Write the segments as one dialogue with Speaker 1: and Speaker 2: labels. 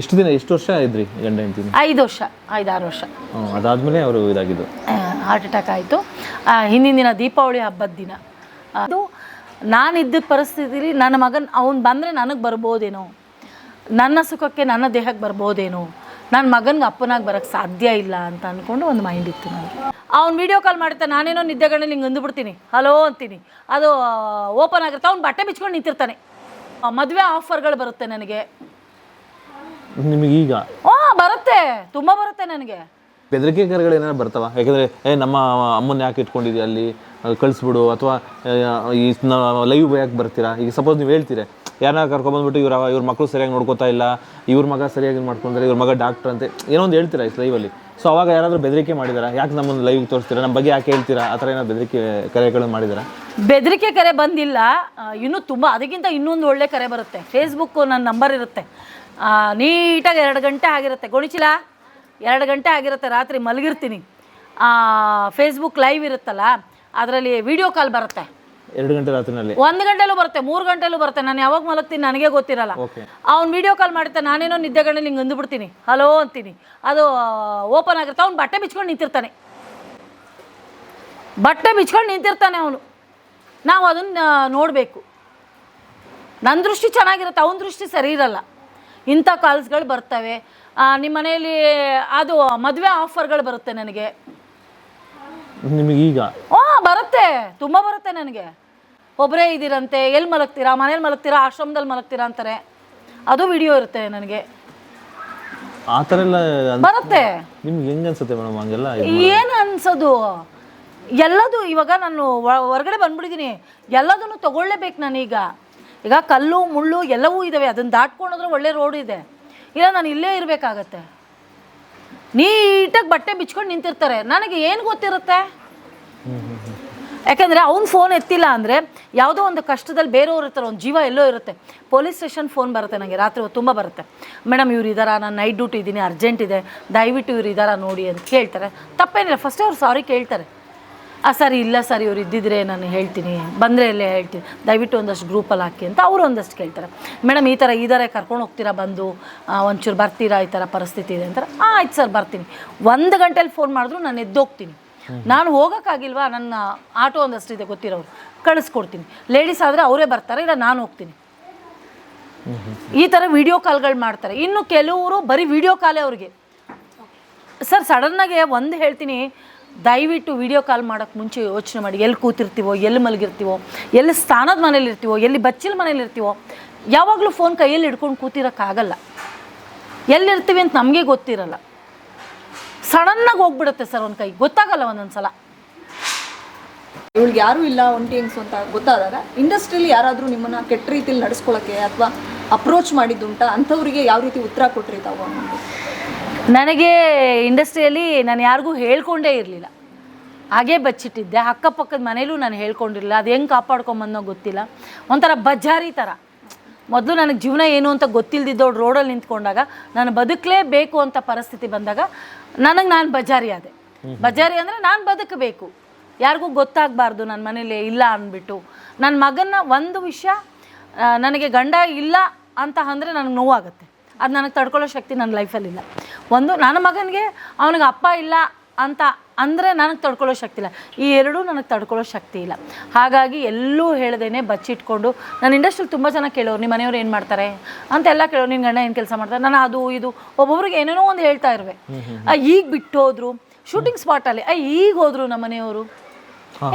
Speaker 1: ಎಷ್ಟು ದಿನ ಎಷ್ಟು ವರ್ಷ ಇದ್ರಿ ಗಂಡ ಹೆಂಡತಿ
Speaker 2: ಐದು ವರ್ಷ ಐದಾರು ವರ್ಷ.
Speaker 1: ಅದಾದ್ಮೇಲೆ ಅವರು ಇದಾಗಿದ್ದು.
Speaker 2: ಹಾರ್ಟ್ ಅಟ್ಯಾಕ್ ಆಯಿತು. ಹಿಂದಿನ ದಿನ ದೀಪಾವಳಿ ಹಬ್ಬದ ದಿನ. ಅದು ನಾನಿದ್ದ ಪರಿಸ್ಥಿತಿಲಿ ನನ್ನ ಮಗನ ಅವ್ನು ಬಂದರೆ ನನಗೆ ಬರ್ಬೋದೇನೋ? ನನ್ನ ಸುಖಕ್ಕೆ ನನ್ನ ದೇಹಕ್ಕೆ ಬರ್ಬೋದೇನೋ? ನನ್ನ ಮಗನಿಗೆ ಅಪ್ಪನಾಗಿ ಬರೋಕ್ಕೆ ಸಾಧ್ಯ ಇಲ್ಲ ಅಂತ ಅಂದ್ಕೊಂಡು ಒಂದು ಮೈಂಡ್ ಇತ್ತು ನನಗೆ ಅವ್ನು ವೀಡಿಯೋ ಕಾಲ್ ಮಾಡುತ್ತೆ ನಾನೇನೋ ನಿದ್ದೆಗಣ್ಣಲ್ಲಿ ಹಿಂಗೆ ಅಂದ್ಬಿಡ್ತೀನಿ. ಹಲೋ ಅಂತೀನಿ. ಅದು ಓಪನ್ ಆಗಿರುತ್ತೆ. ಅವ್ನು ಬಟ್ಟೆ ಬಿಚ್ಕೊಂಡು ನಿಂತಿರ್ತಾನೆ. ಮದುವೆ ಆಫರ್ಗಳು ಬರುತ್ತೆ ನನಗೆ.
Speaker 1: ನಿಮಗೆ ಈಗ?
Speaker 2: ಓ ಬರುತ್ತೆ. ತುಂಬಾ ಬರುತ್ತೆ ನನಗೆ.
Speaker 1: ಬೆದರಿಕೆ ಕರೆಗಳು ಏನಾರು ಬರ್ತಾವ? ಯಾಕಂದ್ರೆ ಏ ನಮ್ಮ ಅಮ್ಮನ ಯಾಕೆ ಇಟ್ಕೊಂಡಿದ್ಯಾ ಅಲ್ಲಿ? ಅದು ಕಳಿಸ್ಬಿಡು ಅಥವಾ ಈ ಲೈವ್ ಯಾಕೆ ಬರ್ತೀರಾ? ಈಗ ಸಪೋಸ್ ನೀವು ಹೇಳ್ತೀರ ಯಾರನ್ನ ಕರ್ಕೊಂಬಂದ್ಬಿಟ್ಟು ಇವ್ರ ಇವ್ರ ಮಕ್ಕಳು ಸರಿಯಾಗಿ ನೋಡ್ಕೋತಾ ಇಲ್ಲ ಇವ್ರ ಮಗ ಸರಿಯಾಗಿ ಮಾಡ್ಕೊಂಡ್ರೆ ಇವ್ರ ಮಗ ಡಾಕ್ಟರ್ ಅಂತ ಏನೋ ಒಂದು ಹೇಳ್ತೀರಾ ಈ ಲೈವಲ್ಲಿ ಸೊ ಅವಾಗ ಯಾರಾದರೂ ಬೆದರಿಕೆ ಮಾಡಿದಾರಾ? ಯಾಕೆ ನಮ್ಮನ್ನು ಲೈವ್ ತೋರಿಸ್ತೀರಾ? ನಮ್ಮ ಬಗ್ಗೆ ಯಾಕೆ ಹೇಳ್ತೀರಾ? ಆ ಥರ ಏನಾದ್ರು ಬೆದರಿಕೆ ಕರೆಗಳು ಮಾಡಿದಾರ?
Speaker 2: ಬೆದರಿಕೆ ಕರೆ ಬಂದಿಲ್ಲ. ಇನ್ನೂ ತುಂಬ ಅದಕ್ಕಿಂತ ಇನ್ನೊಂದು ಒಳ್ಳೆ ಕರೆ ಬರುತ್ತೆ. ಫೇಸ್ಬುಕ್ಕು ನನ್ನ ನಂಬರ್ ಇರುತ್ತೆ. ನೀಟಾಗಿ ಎರಡು ಗಂಟೆ ಆಗಿರುತ್ತೆ. ಗೊಣಿಚಿಲ ಎರಡು ಗಂಟೆ ಆಗಿರುತ್ತೆ. ರಾತ್ರಿ ಮಲಗಿರ್ತೀನಿ. ಫೇಸ್ಬುಕ್ ಲೈವ್ ಇರುತ್ತಲ್ಲ ಅದರಲ್ಲಿ ವಿಡಿಯೋ ಕಾಲ್ ಬರುತ್ತೆ.
Speaker 1: ಎರಡು ಗಂಟೆ ರಾತ್ರಿನಲ್ಲಿ?
Speaker 2: ಒಂದು ಗಂಟೆಲೂ ಬರುತ್ತೆ ಮೂರು ಗಂಟೆಲೂ ಬರುತ್ತೆ. ನಾನು ಯಾವಾಗ ಮಲಗ್ತೀನಿ ನನಗೆ ಗೊತ್ತಿರಲ್ಲ. ಅವ್ನು ವಿಡಿಯೋ ಕಾಲ್ ಮಾಡಿರ್ತಾನೆ ನಾನೇನೋ ನಿದ್ದೆಗಣ್ಣಲ್ಲಿ ಹಿಂಗೆ ಅಂದ್ಬಿಡ್ತೀನಿ. ಹಲೋ ಅಂತೀನಿ. ಅದು ಓಪನ್ ಆಗಿರುತ್ತೆ. ಅವ್ನು ಬಟ್ಟೆ ಬಿಚ್ಕೊಂಡು ನಿಂತಿರ್ತಾನೆ. ಬಟ್ಟೆ ಬಿಚ್ಕೊಂಡು ನಿಂತಿರ್ತಾನೆ ಅವನು. ನಾವು ಅದನ್ನು ನೋಡಬೇಕು. ನನ್ನ ದೃಷ್ಟಿ ಚೆನ್ನಾಗಿರುತ್ತೆ ಅವನ ದೃಷ್ಟಿ ಸರಿ ಇರಲ್ಲ. ಇಂಥ ಕಾಲ್ಸ್ಗಳು ಬರ್ತವೆ. ನಿಮ್ಮ ಮನೆಯಲ್ಲಿ ಅದು ಮದುವೆ ಆಫರ್ಗಳು ಬರುತ್ತೆ ನನಗೆ.
Speaker 1: ನಿಮಗೆ ಈಗ
Speaker 2: ಓ ಬರುತ್ತೆ. ತುಂಬ ಬರುತ್ತೆ ನನಗೆ. ಒಬ್ಬರೇ ಇದ್ದೀರಂತೆ ಎಲ್ಲಿ ಮಲಗ್ತೀರಾ? ಮನೇಲಿ ಮಲಗ್ತೀರಾ? ಆಶ್ರಮದಲ್ಲಿ ಮಲಗ್ತೀರಾ ಅಂತಾರೆ. ಅದು ವಿಡಿಯೋ ಇರುತ್ತೆ ನನಗೆ.
Speaker 1: ಆ ಥರ ಎಲ್ಲ
Speaker 2: ಬರುತ್ತೆ.
Speaker 1: ನಿಮ್ಗೆ ಹೆಂಗೆ ಅನ್ಸುತ್ತೆ ಮೇಡಮ್ ಹಂಗೆಲ್ಲ
Speaker 2: ಏನು ಅನ್ಸೋದು? ಎಲ್ಲದು ಇವಾಗ ನಾನು ಹೊರಗಡೆ ಬಂದ್ಬಿಟ್ಟಿದ್ದೀನಿ. ಎಲ್ಲದನ್ನು ತಗೊಳ್ಳೇಬೇಕು ನಾನೀಗ. ಈಗ ಕಲ್ಲು, ಮುಳ್ಳು ಎಲ್ಲವೂ ಇದ್ದಾವೆ ಅದನ್ನು ದಾಟ್ಕೊಂಡೋದ್ರೆ ಒಳ್ಳೆ ರೋಡ್ ಇದೆ. ಇಲ್ಲ, ನಾನು ಇಲ್ಲೇ ಇರಬೇಕಾಗತ್ತೆ. ನೀಟಾಗಿ ಬಟ್ಟೆ ಬಿಚ್ಕೊಂಡು ನಿಂತಿರ್ತಾರೆ. ನನಗೆ ಏನು ಗೊತ್ತಿರುತ್ತೆ? ಯಾಕಂದರೆ ಅವ್ನು ಫೋನ್ ಎತ್ತಿಲ್ಲ ಅಂದರೆ ಯಾವುದೋ ಒಂದು ಕಷ್ಟದಲ್ಲಿ ಬೇರೆಯವ್ರು ಇರ್ತಾರೆ ಒಂದು ಜೀವ ಎಲ್ಲೋ ಇರುತ್ತೆ. ಪೊಲೀಸ್ ಸ್ಟೇಷನ್ ಫೋನ್ ಬರುತ್ತೆ ನನಗೆ ರಾತ್ರಿ ತುಂಬ ಬರುತ್ತೆ. ಮೇಡಮ್, ಇವ್ರು ಇದ್ದಾರಾ ನಾನು ನೈಟ್ ಡ್ಯೂಟಿ ಇದ್ದೀನಿ ಅರ್ಜೆಂಟ್ ಇದೆ. ದಯವಿಟ್ಟು ಇವ್ರು ಇದ್ದಾರಾ ನೋಡಿ ಅಂತ ಕೇಳ್ತಾರೆ. ತಪ್ಪೇನಿಲ್ಲ. ಫಸ್ಟೇ ಅವ್ರು ಸಾರಿ ಕೇಳ್ತಾರೆ. ಆ ಸರಿ ಇಲ್ಲ ಸರ್ ಇವ್ರು ಇದ್ದಿದ್ರೆ ನಾನು ಹೇಳ್ತೀನಿ. ಬಂದರೆ ಇಲ್ಲೇ ಹೇಳ್ತೀನಿ. ದಯವಿಟ್ಟು ಒಂದಷ್ಟು ಗ್ರೂಪಲ್ಲಿ ಹಾಕಿ ಅಂತ ಅವರು ಒಂದಷ್ಟು ಕೇಳ್ತಾರೆ. ಮೇಡಮ್ ಈ ಥರ ಥರ ಕರ್ಕೊಂಡು ಹೋಗ್ತೀರಾ ಬಂದು? ಒಂಚೂರು ಬರ್ತೀರಾ? ಈ ಥರ ಪರಿಸ್ಥಿತಿ ಇದೆ ಅಂತಾರೆ. "ಆ, ಆಯ್ತು ಸರ್ ಬರ್ತೀನಿ. ಒಂದು ಗಂಟೆಯಲ್ಲಿ ಫೋನ್ ಮಾಡಿದ್ರು ನಾನು ಎದ್ದೋಗ್ತೀನಿ. ನಾನು ಹೋಗೋಕ್ಕಾಗಿಲ್ವಾ? ನನ್ನ ಆಟೋ ಒಂದಷ್ಟು ಇದೆ ಗೊತ್ತಿರೋರು. ಕಳಿಸ್ಕೊಡ್ತೀನಿ. ಲೇಡೀಸ್ ಆದರೆ ಅವರೇ ಬರ್ತಾರೆ ಇಲ್ಲ ನಾನು ಹೋಗ್ತೀನಿ. ಈ ಥರ ವಿಡಿಯೋ ಕಾಲ್ಗಳು ಮಾಡ್ತಾರೆ. ಇನ್ನು ಕೆಲವರು ಬರೀ ವಿಡಿಯೋ ಕಾಲೇ ಅವ್ರಿಗೆ. ಸರ್ ಸಡನ್ನಾಗೆ ಒಂದು ಹೇಳ್ತೀನಿ. ದಯವಿಟ್ಟು ವಿಡಿಯೋ ಕಾಲ್ ಮಾಡೋಕ್ಕೆ ಮುಂಚೆ ಯೋಚನೆ ಮಾಡಿ, ಎಲ್ಲಿ ಕೂತಿರ್ತೀವೋ, ಎಲ್ಲಿ ಮಲಗಿರ್ತೀವೋ, ಎಲ್ಲಿ ಸ್ಥಾನದ ಮನೇಲಿ ಇರ್ತೀವೋ, ಎಲ್ಲಿ ಬಚ್ಚಿಲ ಮನೇಲಿ ಇರ್ತೀವೋ, ಯಾವಾಗಲೂ ಫೋನ್ ಕೈಯಲ್ಲಿ ಹಿಡ್ಕೊಂಡು ಕೂತಿರೋಕ್ಕಾಗಲ್ಲ ಎಲ್ಲಿರ್ತೀವಿ ಅಂತ ನಮಗೆ ಗೊತ್ತಿರಲ್ಲ. ಸಡನ್ನಾಗಿ ಹೋಗ್ಬಿಡುತ್ತೆ ಸರ್ ಒಂದು ಕೈ. ಗೊತ್ತಾಗಲ್ಲ ಒಂದೊಂದು ಸಲ
Speaker 3: ಇವಳಿಗೆ ಯಾರೂ ಇಲ್ಲ, ಒಂಟಿ ಹೆಂಗ್ಸು ಅಂತ ಗೊತ್ತಾದಾಗ ಇಂಡಸ್ಟ್ರಿಯಲ್ಲಿ ಯಾರಾದರೂ ನಿಮ್ಮನ್ನ ಕೆಟ್ಟ ರೀತಿಯಲ್ಲಿ ನಡೆಸ್ಕೊಳಕ್ಕೆ ಅಥವಾ ಅಪ್ರೋಚ್ ಮಾಡಿದ್ದುಂಟ? ಅಂಥವ್ರಿಗೆ ಯಾವ ರೀತಿ ಉತ್ತರ ಕೊಟ್ರಿ ತಾವು ಅನ್ನೋದು
Speaker 2: ನನಗೆ ಇಂಡಸ್ಟ್ರಿಯಲ್ಲಿ ನಾನು ಯಾರಿಗೂ ಹೇಳ್ಕೊಂಡೇ ಇರಲಿಲ್ಲ. ಹಾಗೇ ಬಚ್ಚಿಟ್ಟಿದ್ದೆ. ಅಕ್ಕಪಕ್ಕದ ಮನೇಲೂ ನಾನು ಹೇಳ್ಕೊಂಡಿರಲಿಲ್ಲ. ಅದು ಹೆಂಗೆ ಕಾಪಾಡ್ಕೊಂಬಂದೋ ಗೊತ್ತಿಲ್ಲ. ಒಂಥರ ಬಜಾರಿ ಥರ ಮೊದಲು ನನಗೆ ಜೀವನ ಏನು ಅಂತ ಗೊತ್ತಿಲ್ಲದಿದ್ದವ್ರು ರೋಡಲ್ಲಿ ನಿಂತ್ಕೊಂಡಾಗ ನಾನು ಬದುಕಲೇಬೇಕು ಅಂತ ಪರಿಸ್ಥಿತಿ ಬಂದಾಗ ನನಗೆ ನಾನು ಬಜಾರಿ ಆದೆ. ಬಜಾರಿ ಅಂದರೆ ನಾನು ಬದುಕಬೇಕು. ಯಾರಿಗೂ ಗೊತ್ತಾಗಬಾರ್ದು ನನ್ನ ಮನೇಲಿ ಇಲ್ಲ ಅಂದ್ಬಿಟ್ಟು. ನನ್ನ ಮಗನ ಒಂದು ವಿಷಯ ನನಗೆ ಗಂಡ ಇಲ್ಲ ಅಂತ ಅಂದರೆ ನನಗೆ ನೋವಾಗುತ್ತೆ. ಅದು ನನಗೆ ತಡ್ಕೊಳ್ಳೋ ಶಕ್ತಿ ನನ್ನ ಲೈಫಲ್ಲಿಲ್ಲ ಒಂದು ನನ್ನ ಮಗನಿಗೆ ಅವನಿಗೆ ಅಪ್ಪ ಇಲ್ಲ ಅಂತ ಅಂದರೆ ನನಗೆ ತಡ್ಕೊಳ್ಳೋ ಶಕ್ತಿ ಇಲ್ಲ. ಈ ಎರಡೂ ನನಗೆ ತಡ್ಕೊಳ್ಳೋ ಶಕ್ತಿ ಇಲ್ಲ. ಹಾಗಾಗಿ ಎಲ್ಲೂ ಹೇಳ್ದೇನೆ ಬಚ್ಚಿಟ್ಕೊಂಡು ನಾನು ಇಂಡಸ್ಟ್ರಿಲಿ ತುಂಬ ಜನ ಕೇಳೋರು ನಿಮ್ಮ ಮನೆಯವ್ರು ಏನು ಮಾಡ್ತಾರೆ? ಅಂತೆಲ್ಲ ಕೇಳೋರು ನಿನ್ನ ಗಂಡ ಏನು ಕೆಲಸ ಮಾಡ್ತಾರೆ? ನಾನು ಅದು ಇದು ಒಬ್ಬೊಬ್ರಿಗೆ ಏನೇನೋ ಒಂದು ಹೇಳ್ತಾ ಇರುವೆ. ಈಗ ಬಿಟ್ಟು ಹೋದ್ರು ಶೂಟಿಂಗ್ ಸ್ಪಾಟಲ್ಲಿ ಈಗ ಹೋದ್ರು ನಮ್ಮ ಮನೆಯವರು.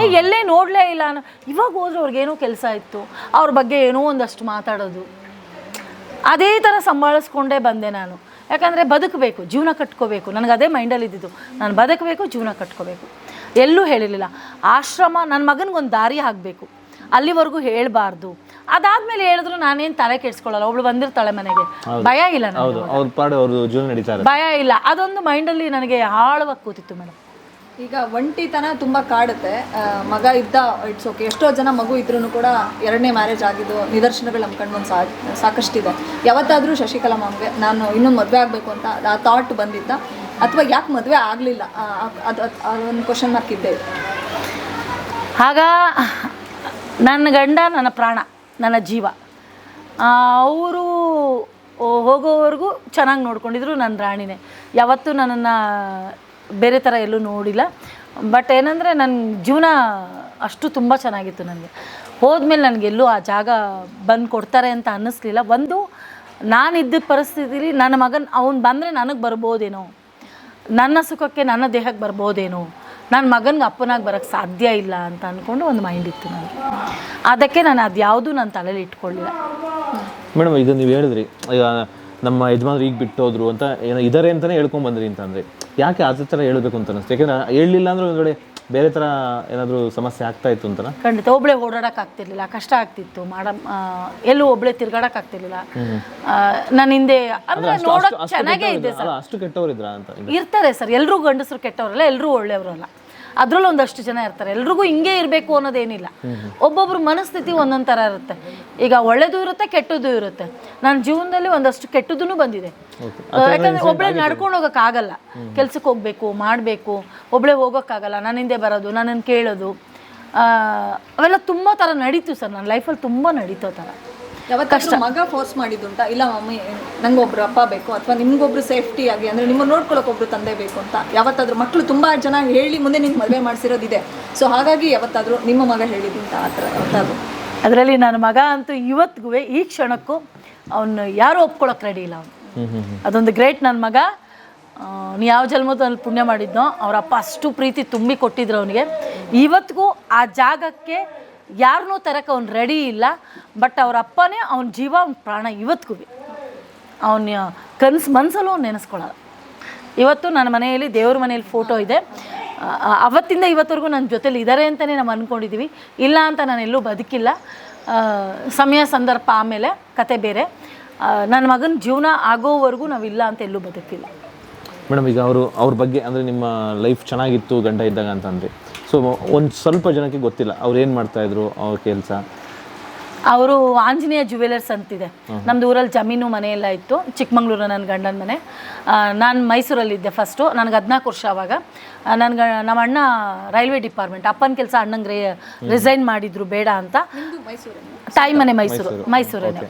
Speaker 2: ಏ ಎಲ್ಲೇ ನೋಡಲೇ ಇಲ್ಲ ಅನ್ನೋ ಇವಾಗ ಹೋದ್ರೆ ಅವ್ರಿಗೇನೋ ಕೆಲಸ ಇತ್ತು ಅವ್ರ ಬಗ್ಗೆ ಏನೋ ಒಂದಷ್ಟು ಮಾತಾಡೋದು. ಅದೇ ಥರ ಸಂಭಾಳಿಸ್ಕೊಂಡೇ ಬಂದೆ ನಾನು. ಯಾಕಂದರೆ ಬದುಕಬೇಕು ಜೀವನ ಕಟ್ಕೋಬೇಕು. ನನಗೆ ಅದೇ ಮೈಂಡಲ್ಲಿ ಇದ್ದಿದ್ದು. ನಾನು ಬದುಕಬೇಕು ಜೀವನ ಕಟ್ಕೋಬೇಕು. ಎಲ್ಲೂ ಹೇಳಿರಲಿಲ್ಲ. ಆಶ್ರಮ ನನ್ನ ಮಗನಿಗೊಂದು ದಾರಿ ಆಗಬೇಕು. ಅಲ್ಲಿವರೆಗೂ ಹೇಳಬಾರ್ದು. ಅದಾದ್ಮೇಲೆ ಹೇಳಿದ್ರು ನಾನೇನು ತಲೆ ಕೆಡ್ಸ್ಕೊಳ್ಳಲ್ಲ. ಒಬ್ಳು ಬಂದಿರ್ತಾಳೆ ಮನೆಗೆ. ಭಯ ಇಲ್ಲ ಭಯ ಇಲ್ಲ. ಅದೊಂದು ಮೈಂಡಲ್ಲಿ ನನಗೆ ಆಳವಾಗಿ ಕೂತಿತ್ತು ಮೇಡಮ್
Speaker 3: ಈಗ ಒಂಟಿತನ ತುಂಬ ಕಾಡುತ್ತೆ. ಮಗ ಇದ್ದ ಇಟ್ಸ್ ಓಕೆ ಎಷ್ಟೋ ಜನ ಮಗು ಇದ್ರೂ ಕೂಡ ಎರಡನೇ ಮ್ಯಾರೇಜ್ ಆಗಿದ್ದು ನಿದರ್ಶನಗಳು ನಮ್ಮ ಕಣ್ಮುಂದೆ ಸಾ, ಸಾಕಷ್ಟಿದೆ. ಯಾವತ್ತಾದರೂ ಶಶಿಕಲಾ ಮ್ಯಾಮ್ಗೆ ನಾನು ಇನ್ನೊಂದು ಮದುವೆ ಆಗಬೇಕು ಅಂತ ಆ ಥಾಟ್ ಬಂದಿದ್ದ. ಅಥವಾ ಯಾಕೆ ಮದುವೆ ಆಗಲಿಲ್ಲ? ಅದು ಒಂದು ಕ್ವಶನ್ ಮಾರ್ಕ್ ಇದ್ದೆ ಇದೆ.
Speaker 2: ಆಗ ನನ್ನ ಗಂಡ ನನ್ನ ಪ್ರಾಣ, ನನ್ನ ಜೀವ. ಅವರು ಹೋಗೋವರೆಗೂ ಚೆನ್ನಾಗಿ ನೋಡ್ಕೊಂಡಿದ್ರು ನನ್ನ ರಾಣಿನೇ. ಯಾವತ್ತೂ ನನ್ನನ್ನು ಬೇರೆ ಥರ ಎಲ್ಲೂ ನೋಡಿಲ್ಲ. ಬಟ್ ಏನಂದರೆ ನನ್ನ ಜೀವನ ಅಷ್ಟು ತುಂಬ ಚೆನ್ನಾಗಿತ್ತು ನನಗೆ. ಹೋದ್ಮೇಲೆ ನನಗೆಲ್ಲೂ ಆ ಜಾಗ ಬಂದು ಕೊಡ್ತಾರೆ ಅಂತ ಅನ್ನಿಸ್ಲಿಲ್ಲ. ಒಂದು, ನಾನಿದ್ದ ಪರಿಸ್ಥಿತಿಲಿ ನನ್ನ ಮಗನ ಅವನು ಬಂದರೆ ನನಗೆ ಬರ್ಬೋದೇನೋ. ನನ್ನ ಸುಖಕ್ಕೆ ನನ್ನ ದೇಹಕ್ಕೆ ಬರ್ಬೋದೇನೋ. ನನ್ನ ಮಗನಿಗೆ ಅಪ್ಪನಾಗಿ ಬರೋಕ್ಕೆ ಸಾಧ್ಯ ಇಲ್ಲ ಅಂತ ಅಂದ್ಕೊಂಡು ಒಂದು ಮೈಂಡ್ ಇತ್ತು ನನಗೆ ಅದಕ್ಕೆ ನಾನು ಅದು ಯಾವುದೂ ನನ್ನ ತಲೆಯಲ್ಲಿ ಇಟ್ಕೊಳ್ಳಿಲ್ಲ
Speaker 1: ಮೇಡಮ್, ಇದು ನೀವು ಹೇಳಿದ್ರಿ, ಈಗ ನಮ್ಮ ಯಜಮಾನ್ರು ಈಗ ಬಿಟ್ಟೋದ್ರು ಅಂತ ಏನೋ ಇದಾರೆ ಅಂತಾನೆ ಹೇಳ್ಕೊಂಡ್ ಬಂದ್ರಿ ಅಂತಂದ್ರೆ ಯಾಕೆ ಅದೇ ಥರ ಹೇಳಬೇಕು ಅಂತ ಅನಿಸ್ತು? ಯಾಕಂದ್ರೆ ಹೇಳಲಿಲ್ಲ ಅಂದ್ರೆ ಒಂದ್ ವೇಳೆ ಬೇರೆ ಥರ ಏನಾದರೂ ಸಮಸ್ಯೆ ಆಗ್ತಾ ಇತ್ತು ಅಂತ
Speaker 2: ಖಂಡಿತ. ಒಬ್ಳೆ ಓಡಾಡಕ್ಕೆ ಆಗ್ತಿರ್ಲಿಲ್ಲ ಕಷ್ಟ ಆಗ್ತಿತ್ತು. ಮಾಡಮ್ ಎಲ್ಲೂ ಒಬ್ಳೆ ತಿರ್ಗಾಡಕ್ ಆಗ್ತಿರ್ಲಿಲ್ಲ. ಆ, ನನ್ನ ಹಿಂದೆ ಅಂದ್ರೆ ನೋಡಕ್ ಚೆನ್ನಾಗೇ ಇದೆ ಸರ್.
Speaker 1: ಅಷ್ಟು ಕೆಟ್ಟವರಿದ್ರ ಅಂತ.
Speaker 2: ಇರ್ತಾರೆ ಸರ್. ಎಲ್ಲರೂ ಗಂಡಸರು ಕೆಟ್ಟವರಲ್ಲ ಎಲ್ಲರೂ ಒಳ್ಳೆಯವರಲ್ಲ ಅದ್ರಲ್ಲೂ ಒಂದಷ್ಟು ಜನ ಇರ್ತಾರೆ. ಎಲ್ರಿಗೂ ಹಿಂಗೆ ಇರಬೇಕು ಅನ್ನೋದೇನಿಲ್ಲ. ಒಬ್ಬೊಬ್ರ ಮನಸ್ಥಿತಿ ಒಂದೊಂದು ಥರ ಇರುತ್ತೆ. ಈಗ ಒಳ್ಳೇದು ಇರುತ್ತೆ ಕೆಟ್ಟದ್ದು ಇರುತ್ತೆ. ನನ್ನ ಜೀವನದಲ್ಲಿ ಒಂದಷ್ಟು ಕೆಟ್ಟದ್ದು ಬಂದಿದೆ. ಯಾಕಂದ್ರೆ ಒಬ್ಳೆ ನಡ್ಕೊಂಡು ಹೋಗೋಕ್ಕಾಗಲ್ಲ ಕೆಲ್ಸಕ್ಕೆ ಹೋಗ್ಬೇಕು ಮಾಡಬೇಕು ಒಬ್ಳೆ ಹೋಗೋಕ್ಕಾಗಲ್ಲ ನನ್ನ ಹಿಂದೆ ಬರೋದು ನನ್ನನ್ನು ಕೇಳೋದು. ಅವೆಲ್ಲ ತುಂಬ ಥರ ನಡೀತು ಸರ್. ನನ್ನ ಲೈಫಲ್ಲಿ ತುಂಬ ನಡೀತೋ ಥರ
Speaker 3: ಯಾವತ್ತಾದ್ರೂ ಮಗ ಫೋರ್ಸ್ ಮಾಡಿದ್ದುಂಟ ಇಲ್ಲ ಮಮ್ಮಿ ನಂಗೆ ಒಬ್ರು ಅಪ್ಪ ಬೇಕು ಅಥವಾ ನಿಮ್ಗೊಬ್ರು ಸೇಫ್ಟಿ ಆಗಿ ಅಂದ್ರೆ ನಿಮ್ಮ ನೋಡ್ಕೊಳಕ್ ಒಬ್ರು ತಂದೆ ಬೇಕು ಅಂತ. ಯಾವತ್ತಾದ್ರೂ ಮಕ್ಕಳು ತುಂಬಾ ಜನ ಹೇಳಿ ಮುಂದೆ ನಿನ್ ಮದುವೆ ಮಾಡಿಸಿರೋದಿದೆ. ಸೊ ಹಾಗಾಗಿ ಯಾವತ್ತಾದ್ರೂ ನಿಮ್ಮ ಮಗ ಹೇಳಿದ್ದುಂಟ ಆ ಥರ ಯಾವತ್ತಾದ್ರೂ.
Speaker 2: ಅದರಲ್ಲಿ ನನ್ನ ಮಗ ಅಂತೂ ಇವತ್ತಿಗೂ ಈ ಕ್ಷಣಕ್ಕೂ ಅವನು ಯಾರೂ ಒಪ್ಕೊಳಕ್ ರೆಡಿ ಇಲ್ಲ ಅವನು. ಅದೊಂದು ಗ್ರೇಟ್ ನನ್ನ ಮಗ. ನೀ ಯಾವ ಜನ್ಮದಲ್ಲಿ ಪುಣ್ಯ ಮಾಡಿದ್ನೋ ಅವರ ಅಪ್ಪ ಅಷ್ಟು ಪ್ರೀತಿ ತುಂಬಿ ಕೊಟ್ಟಿದ್ರು ಅವನಿಗೆ. ಇವತ್ತಿಗೂ ಆ ಜಾಗಕ್ಕೆ ಯಾರನ್ನೂ ತರಕ್ಕೆ ಅವ್ನು ರೆಡಿ ಇಲ್ಲ ಬಟ್ ಅವ್ರ ಅಪ್ಪನೇ ಅವ್ನ ಜೀವ, ಅವ್ನ ಪ್ರಾಣ ಇವತ್ತಿಗೂ ಅವನ ಕನಸು ಮನಸ್ಸಲ್ಲೂ ಅವ್ನು ನೆನೆಸ್ಕೊಳ್ಳಲ್ಲ ಇವತ್ತು ನನ್ನ ಮನೆಯಲ್ಲಿ ದೇವ್ರ ಮನೆಯಲ್ಲಿ ಫೋಟೋ ಇದೆ. ಅವತ್ತಿಂದ ಇವತ್ತವರೆಗೂ ನನ್ನ ಜೊತೇಲಿ ಇದ್ದಾರೆ ಅಂತಲೇ ನಾವು ಅಂದ್ಕೊಂಡಿದ್ದೀವಿ ಇಲ್ಲ ಅಂತ ನಾನು ಎಲ್ಲೂ ಬದುಕಿಲ್ಲ. ಸಮಯ, ಸಂದರ್ಭ ಆಮೇಲೆ ಕತೆ ಬೇರೆ. ನನ್ನ ಮಗನ ಜೀವನ ಆಗೋವರೆಗೂ ನಾವಿಲ್ಲ ಅಂತ ಎಲ್ಲೂ ಬದುಕಿಲ್ಲ.
Speaker 1: ಮೇಡಮ್, ಈಗ ಅವರು, ಅವ್ರ ಬಗ್ಗೆ ಅಂದರೆ ನಿಮ್ಮ ಲೈಫ್ ಚೆನ್ನಾಗಿತ್ತು ಗಂಡ ಇದ್ದಾಗ ಅಂತಂದ್ರೆ. ಸೊ ಒಂದು ಸ್ವಲ್ಪ ಜನಕ್ಕೆ ಗೊತ್ತಿಲ್ಲ. ಅವ್ರು ಏನು ಮಾಡ್ತಾಯಿದ್ರು ಅವ್ರ ಕೆಲಸ?
Speaker 2: ಅವರು ಆಂಜನೇಯ ಜುವೆಲರ್ಸ್ ಅಂತಿದೆ. ನಮ್ಮದು ಊರಲ್ಲಿ ಜಮೀನು ಮನೆ ಎಲ್ಲ ಇತ್ತು. ಚಿಕ್ಕಮಂಗ್ಳೂರು ನನ್ನ ಗಂಡನ ಮನೆ. ನಾನು ಮೈಸೂರಲ್ಲಿದ್ದೆ ಫಸ್ಟು ನನಗೆ ಹದಿನಾಲ್ಕು ವರ್ಷ ಆವಾಗ. ನನ್ನ ಗ ನಮ್ಮ ಅಣ್ಣ ರೈಲ್ವೆ ಡಿಪಾರ್ಟ್ಮೆಂಟ್. ಅಪ್ಪನ ಕೆಲಸ ಅಣ್ಣಂಗೆ ರೇ ರಿಸೈನ್ ಮಾಡಿದ್ರು ಬೇಡ ಅಂತ. ತಾಯಿ ಮನೆ ಮೈಸೂರು. ಮೈಸೂರೇನೆ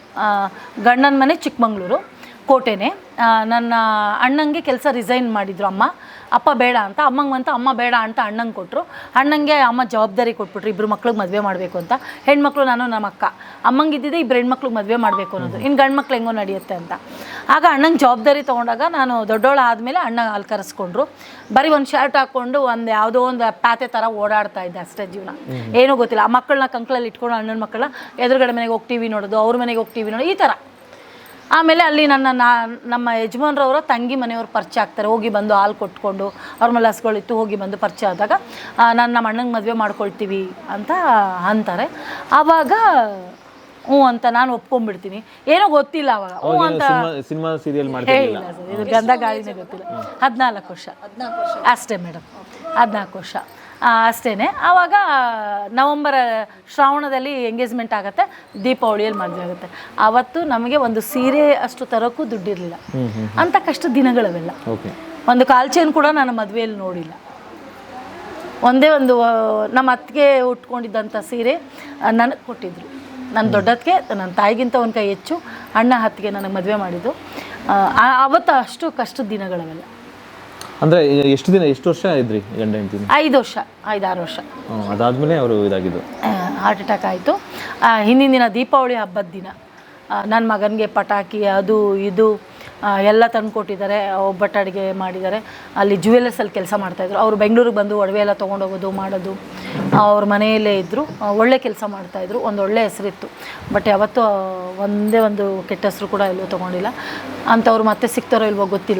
Speaker 2: ಗಂಡನ ಮನೆ ಚಿಕ್ಕಮಂಗ್ಳೂರು. ಕೋಟೆನೆ. ನನ್ನ ಅಣ್ಣಂಗೆ ಕೆಲಸ ರಿಸೈನ್ ಮಾಡಿದ್ರು ಅಮ್ಮ. ಅಪ್ಪ ಬೇಡ ಅಂತ ಅಮ್ಮಂಗೆ ಅಂತ ಅಮ್ಮ ಬೇಡ ಅಂತ ಅಣ್ಣಂಗೆ ಕೊಟ್ಟರು ಅಣ್ಣಂಗೆ ಅಮ್ಮ ಜವಾಬ್ದಾರಿ ಕೊಟ್ಬಿಟ್ರು ಇಬ್ಬರು ಮಕ್ಳಿಗೆ ಮದುವೆ ಮಾಡಬೇಕು ಅಂತ. ಹೆಣ್ಮಕ್ಳು ನಾನು ನಮ್ಮ ಅಕ್ಕ. ಅಮ್ಮಂಗೆ ಇದ್ದಿದ್ದೆ ಇಬ್ಬರು ಹೆಣ್ಮಕ್ಳಿಗೆ ಮದುವೆ ಮಾಡಬೇಕು ಅನ್ನೋದು. ಇನ್ನು ಗಂಡು ಮಕ್ಳು ಹೆಂಗೋ ನಡೆಯುತ್ತೆ ಅಂತ. ಆಗ ಅಣ್ಣಂಗೆ ಜವಾಬ್ದಾರಿ ತೊಗೊಂಡಾಗ ನಾನು ದೊಡ್ಡೋಳು ಆದಮೇಲೆ ಅಣ್ಣ ಅಲ್ಲಿ ಕರೆಸ್ಕೊಂಡ್ರು. ಬರೀ ಒಂದು ಶರ್ಟ್ ಹಾಕ್ಕೊಂಡು ಒಂದು ಯಾವುದೋ ಒಂದು ಪ್ಯಾತೆ ಥರ ಓಡಾಡ್ತಾ ಇದ್ದೆ ಅಷ್ಟೇ ಜೀವನ. ಏನೂ ಗೊತ್ತಿಲ್ಲ. ಆ ಮಕ್ಕಳನ್ನ ಕಂಕ್ಳಲ್ಲಿ ಇಟ್ಕೊಂಡು ಅಣ್ಣನ ಮಕ್ಕಳನ್ನ ಎದುರುಗಡೆ ಮನೆಗೆ ಹೋಗಿ ಟಿ ವಿ ನೋಡೋದು ಅವ್ರ ಮನೆಗೆ ಹೋಗಿ ಟಿ ವಿ ನೋಡೋದು ಈ ಥರ ಆಮೇಲೆ ಅಲ್ಲಿ ನನ್ನ ನಾ- ನಮ್ಮ ಯಜಮಾನ್ರವರ ತಂಗಿ ಮನೆಯವರು ಪರಿಚಯ ಆಗ್ತಾರೆ. ಹೋಗಿ ಬಂದು ಹಾಲು ಕೊಟ್ಕೊಂಡು ಅವ್ರ ಮೇಲೆ ಹಸ್ಗಳಿತ್ತು ಹೋಗಿ ಬಂದು ಪರಿಚಯ ಆದಾಗ ನಾನು ನಮ್ಮ ಅಣ್ಣಂಗೆ ಮದುವೆ ಮಾಡ್ಕೊಳ್ತೀವಿ ಅಂತ ಅಂತಾರೆ. ಆವಾಗ ಹ್ಞೂ ಅಂತ ನಾನು ಒಪ್ಕೊಂಡ್ಬಿಡ್ತೀನಿ. ಏನೋ ಗೊತ್ತಿಲ್ಲ ಅವಾಗ. ಹ್ಞೂ ಅಂತ
Speaker 1: ಸಿನಿಮಾ ಸೀರಿಯಲ್
Speaker 2: ಹೇ ಇಲ್ಲ ಸರ್ ಇದು ಗಂಧ ಗಾಳಿನೇ ಗೊತ್ತಿಲ್ಲ. ಹದಿನಾಲ್ಕು ವರ್ಷ.
Speaker 3: ಹದಿನಾಲ್ಕು ವರ್ಷ.
Speaker 2: ಅಷ್ಟೇ ಮೇಡಮ್. ಹದಿನಾಲ್ಕು ವರ್ಷ. ಆ, ಅಷ್ಟೇನೆ. ಆವಾಗ ನವಂಬರ್ ಶ್ರಾವಣದಲ್ಲಿ ಎಂಗೇಜ್ಮೆಂಟ್ ಆಗುತ್ತೆ ದೀಪಾವಳಿಯಲ್ಲಿ ಮದುವೆ ಆಗುತ್ತೆ. ಆವತ್ತು ನಮಗೆ ಒಂದು ಸೀರೆ ಅಷ್ಟು ತರೋಕ್ಕೂ ದುಡ್ಡಿರಲಿಲ್ಲ. ಅಂತ ಕಷ್ಟ ದಿನಗಳವೆಲ್ಲ. ಒಂದು ಕಾಲ್ಚೇನ್ ಕೂಡ ನಾನು ಮದುವೆಯಲ್ಲಿ ನೋಡಿಲ್ಲ. ಒಂದೇ ಒಂದು ನಮ್ಮ ಅತ್ತಿಗೆ ಉಟ್ಕೊಂಡಿದ್ದಂಥ ಸೀರೆ ನನಗೆ ಕೊಟ್ಟಿದ್ರು. ನನ್ನ ದೊಡ್ಡತ್ತಿಗೆ ನನ್ನ ತಾಯಿಗಿಂತ ಒಂದು ಕೈ ಹೆಚ್ಚು ಅಣ್ಣ ಹತ್ತಿಗೆ ನನಗೆ ಮದುವೆ ಮಾಡಿದ್ದು. ಆವತ್ತು ಅಷ್ಟು ಕಷ್ಟದ ದಿನಗಳವೆಲ್ಲ.
Speaker 1: ಅಂದರೆ ಎಷ್ಟು ದಿನ ಎಷ್ಟು ವರ್ಷ ಇದ್ರಿ ಗಂಡ ಹೆಂಡತಿ
Speaker 2: ಐದು ವರ್ಷ ಐದಾರು ವರ್ಷ.
Speaker 1: ಅದಾದ್ಮೇಲೆ ಅವರು ಇದಾಗಿದ್ದು.
Speaker 2: ಹಾರ್ಟ್ ಅಟ್ಯಾಕ್ ಆಯಿತು. ಹಿಂದಿನ ದಿನ ದೀಪಾವಳಿ ಹಬ್ಬದ ದಿನ. ನನ್ನ ಮಗನಿಗೆ ಪಟಾಕಿ ಅದು ಇದು ಎಲ್ಲ ತಂದು ಕೊಟ್ಟಿದ್ದಾರೆ. ಒಬ್ಬಟ್ಟು ಅಡುಗೆ ಮಾಡಿದ್ದಾರೆ. ಅಲ್ಲಿ ಜುವೆಲ್ಲರ್ಸಲ್ಲಿ ಕೆಲಸ ಮಾಡ್ತಾಯಿದ್ರು ಅವರು ಬೆಂಗಳೂರಿಗೆ ಬಂದು ಒಡವೆ ಎಲ್ಲ ತೊಗೊಂಡೋಗೋದು ಮಾಡೋದು. ಅವ್ರ ಮನೆಯಲ್ಲೇ ಇದ್ದರು ಒಳ್ಳೆ ಕೆಲಸ ಮಾಡ್ತಾಯಿದ್ರು ಒಂದು ಒಳ್ಳೆ ಹೆಸರಿತ್ತು. ಬಟ್ ಯಾವತ್ತೂ ಒಂದೇ ಒಂದು ಕೆಟ್ಟ ಹೆಸರು ಕೂಡ ಎಲ್ಲೂ ತೊಗೊಂಡಿಲ್ಲ. ಅಂಥವ್ರು ಮತ್ತೆ ಸಿಗ್ತಾರೋ ಇಲ್ವೋ ಗೊತ್ತಿಲ್ಲ.